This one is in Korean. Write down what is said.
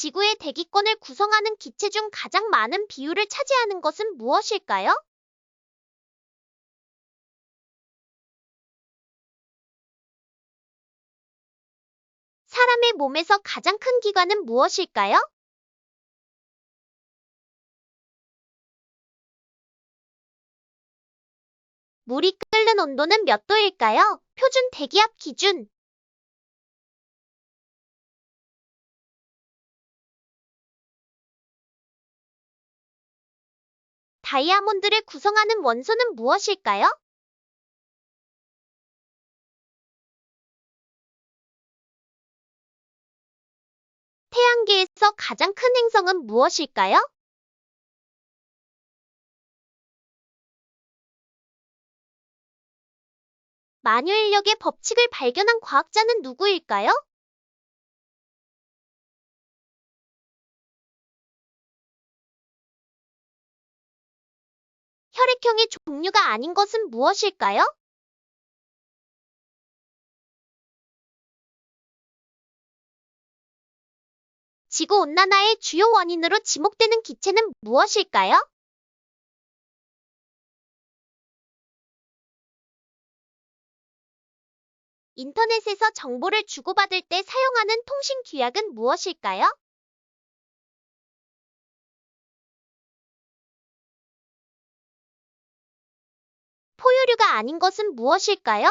지구의 대기권을 구성하는 기체 중 가장 많은 비율을 차지하는 것은 무엇일까요? 사람의 몸에서 가장 큰 기관은 무엇일까요? 물이 끓는 온도는 몇 도일까요? 표준 대기압 기준. 다이아몬드를 구성하는 원소는 무엇일까요? 태양계에서 가장 큰 행성은 무엇일까요? 만유인력의 법칙을 발견한 과학자는 누구일까요? 혈액형의 종류가 아닌 것은 무엇일까요? 지구온난화의 주요 원인으로 지목되는 기체는 무엇일까요? 인터넷에서 정보를 주고받을 때 사용하는 통신 규약은 무엇일까요? 포유류가 아닌 것은 무엇일까요?